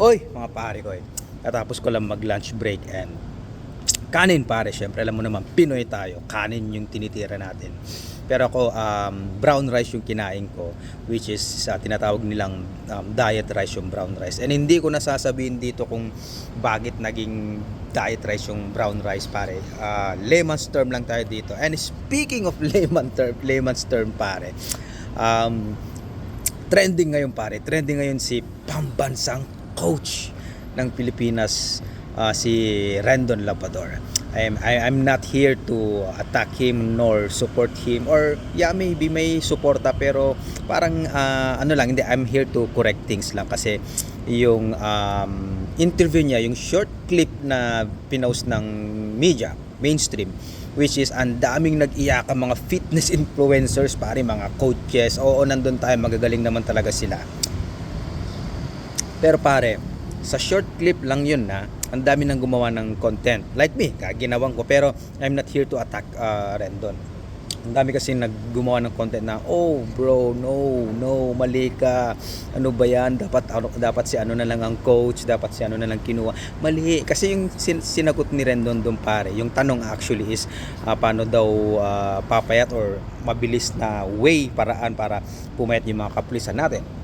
Oy, mga pare ko eh. Katapos ko lang mag-lunch break and kanin pare, syempre alam mo naman, Pinoy tayo. Kanin yung tinitira natin. Pero ako, um, brown rice yung kinain ko, which is sa tinatawag nilang um, diet rice yung brown rice. And hindi ko nasasabihin dito kung bakit naging diet rice yung brown rice pare. Uh, layman's term lang tayo dito. And speaking of layman term, layman's term pare, um, trending ngayon pare, trending ngayon si pambansang coach ng Pilipinas uh, si Rendon Lapador. I'm I'm not here to attack him nor support him or yeah maybe may suporta pero parang uh, ano lang hindi I'm here to correct things lang kasi yung um, interview niya yung short clip na pinost ng media mainstream which is ang daming nag-iyak ang mga fitness influencers pare mga coaches oo nandun tayo magagaling naman talaga sila pero pare, sa short clip lang yun na, ang dami nang gumawa ng content. Like me, kaginawang ko. Pero I'm not here to attack uh, Rendon. Ang dami kasi naggumawa ng content na, oh bro, no, no, mali ka. Ano ba yan? Dapat, ano, dapat si ano na lang ang coach, dapat si ano na lang kinuha. Mali. Kasi yung sin- sinagot ni Rendon doon pare, yung tanong actually is, uh, paano daw uh, papayat or mabilis na way, paraan para pumayat yung mga kapulisan natin.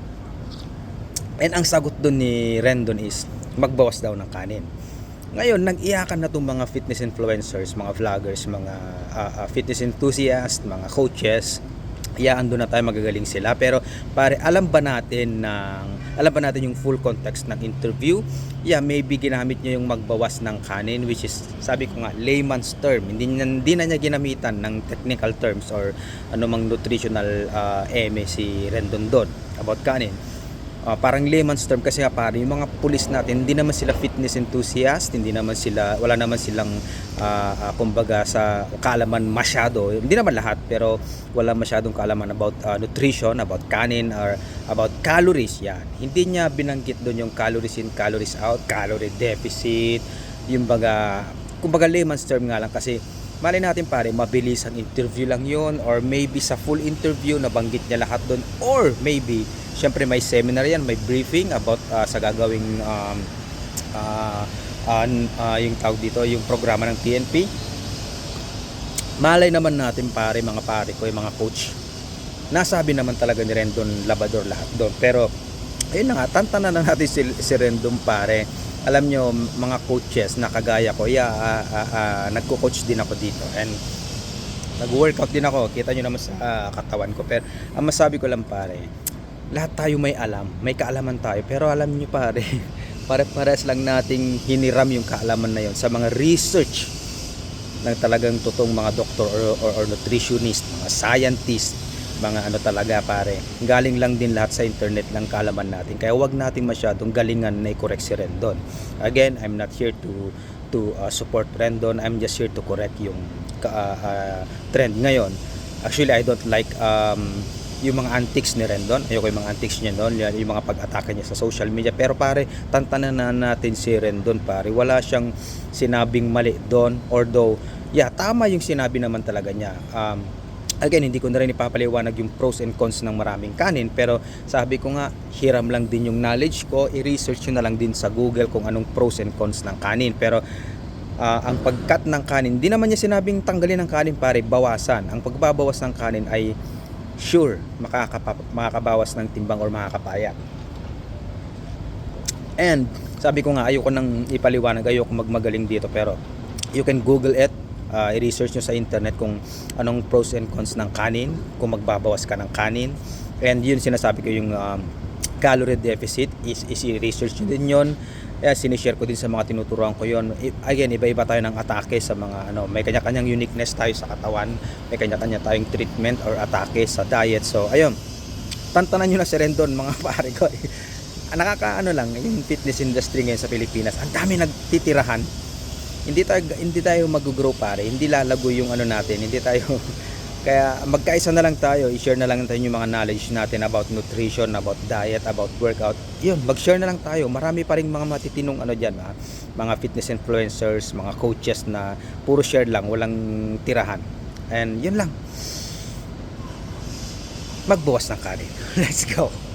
And ang sagot doon ni Rendon is magbawas daw ng kanin. Ngayon, nag-iyakan na itong mga fitness influencers, mga vloggers, mga uh, uh, fitness enthusiasts, mga coaches. Iyaan doon na tayo magagaling sila. Pero pare, alam ba natin ng alam ba natin yung full context ng interview? Yeah, maybe ginamit niya yung magbawas ng kanin which is sabi ko nga layman's term. Hindi niya, hindi na niya ginamitan ng technical terms or anumang nutritional uh, eme si Rendon doon about kanin uh, parang layman's term kasi nga pare yung mga pulis natin hindi naman sila fitness enthusiast hindi naman sila wala naman silang uh, uh, kumbaga sa kaalaman masyado. Hindi naman lahat pero wala masyadong kaalaman about uh, nutrition about kanin or about calories yan. Hindi niya binanggit doon yung calories in calories out calorie deficit yung baga kumbaga layman's term nga lang kasi Mali natin pare, mabilis ang interview lang yon or maybe sa full interview nabanggit niya lahat doon or maybe syempre may seminar yan, may briefing about uh, sa gagawing um, uh, uh, uh, yung tawag dito, yung programa ng TNP. Malay naman natin pare, mga pare ko, yung mga coach. Nasabi naman talaga ni Rendon Labador lahat doon. Pero ayun na nga, tantanan na natin si, si Rendon pare. Alam nyo, mga coaches na kagaya ko, yeah, uh, uh, uh, nagko-coach din ako dito. And nag-workout din ako. Kita nyo naman sa uh, katawan ko. Pero ang masabi ko lang pare, lahat tayo may alam, may kaalaman tayo. Pero alam nyo pare, pare-pares lang nating hiniram yung kaalaman na yon sa mga research ng talagang totoong mga doktor or, or, or nutritionist, mga scientist, mga ano talaga pare. Galing lang din lahat sa internet ng kaalaman natin. Kaya wag natin masyadong galingan na i-correct si Rendon. Again, I'm not here to to uh, support Rendon. I'm just here to correct yung uh, uh, trend ngayon. Actually, I don't like um, yung mga antics ni Rendon. Ayoko yung mga antics niya doon, yung mga pag-atake niya sa social media. Pero pare, tantanan na natin si Rendon pare. Wala siyang sinabing mali doon. Although, yeah, tama yung sinabi naman talaga niya. Um, again, hindi ko na rin ipapaliwanag yung pros and cons ng maraming kanin. Pero sabi ko nga, hiram lang din yung knowledge ko. I-research nyo na lang din sa Google kung anong pros and cons ng kanin. Pero uh, ang pagkat ng kanin, hindi naman niya sinabing tanggalin ng kanin pare, bawasan. Ang pagbabawas ng kanin ay sure makakapa, makakabawas ng timbang or makakapayat. And sabi ko nga ayoko nang ipaliwanag, ayoko magmagaling dito pero you can google it, uh, i-research nyo sa internet kung anong pros and cons ng kanin, kung magbabawas ka ng kanin. And yun sinasabi ko yung um, calorie deficit is, is i-research nyo din yun. Kaya sinishare ko din sa mga tinuturuan ko yon. Again, iba-iba tayo ng atake sa mga ano, may kanya-kanyang uniqueness tayo sa katawan, may kanya-kanya tayong treatment or atake sa diet. So, ayun. Tantanan niyo na si Rendon mga pare ko. Nakakaano lang yung fitness industry ngayon sa Pilipinas. Ang dami nagtitirahan. Hindi tayo hindi tayo mag-grow pare. Hindi lalago yung ano natin. Hindi tayo kaya magkaisa na lang tayo, i-share na lang natin yung mga knowledge natin about nutrition, about diet, about workout. Yun, mag-share na lang tayo. Marami pa rin mga matitinong ano diyan, ha? mga fitness influencers, mga coaches na puro share lang, walang tirahan. And yun lang. Magbuwas ng kanin. Let's go.